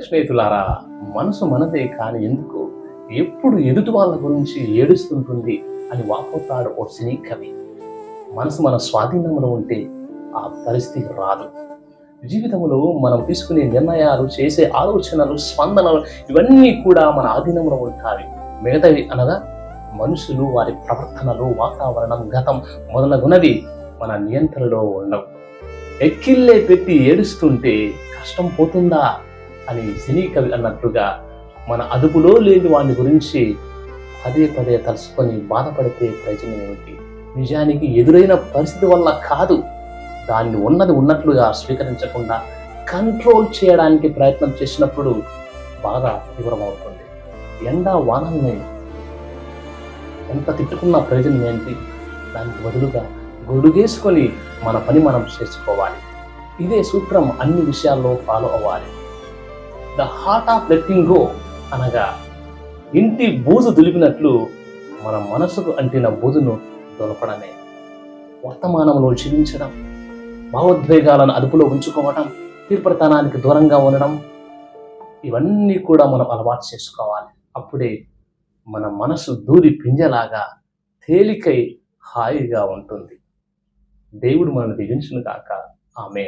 స్నేహితులారా మనసు మనదే కానీ ఎందుకు? ఎప్పుడు ఎదుటి వాళ్ళ గురించి ఏడుస్తుంటుంది అని వాపోతాడు ఓ సినీ కవి. మనసు మన స్వాధీనంలో ఉంటే ఆ పరిస్థితి రాదు. జీవితంలో మనం తీసుకునే నిర్ణయాలు చేసే ఆలోచనలు స్పందనలు ఇవన్నీ కూడా మన ఆధీనంలో ఉంటాయి. మిగతావి అనగా మనుషులు వారి ప్రవర్తనలు వాతావరణం గతం మొదలగునవి మన నియంత్రణలో ఉండవు. ఎక్కిల్లే పెట్టి ఏడుస్తుంటే కష్టం పోతుందా? అని సినీ కవి అన్నట్లుగా మన అదుపులో లేని వాని గురించి పదే పదే తలుసుకొని బాధపడితే ప్రయోజనం ఏమిటి? నిజానికి ఎదురైన పరిస్థితి వల్ల కాదు. దాన్ని ఉన్నది ఉన్నట్లుగా స్వీకరించకుండా కంట్రోల్ చేయడానికి ప్రయత్నం చేసినప్పుడు బాధ తీవ్రమవుతుంది. ఎండ వానల్ని ఎంత తిట్టుకున్న ప్రయోజనం ఏంటి? దానికి బదులుగా గొడుగేసుకొని మన పని మనం చేసుకోవాలి. ఇదే సూత్రం అన్ని విషయాల్లో ఫాలో అవ్వాలి. The heart of letting go అనగా ఇంటి బూజు దులిపినట్లు మన మనసుకు అంటిన బూజును దొలపడమే. వర్తమానంలో జీవించడం భావోద్వేగాలను అదుపులో ఉంచుకోవడం తీర్ప్రతానానికి దూరంగా ఉండడం ఇవన్నీ కూడా మనం అలవాటు చేసుకోవాలి. అప్పుడే మన మనసు దూరి పింజలాగా తేలికై హాయిగా ఉంటుంది. దేవుడు మనల్ని దీవించును కాక ఆమె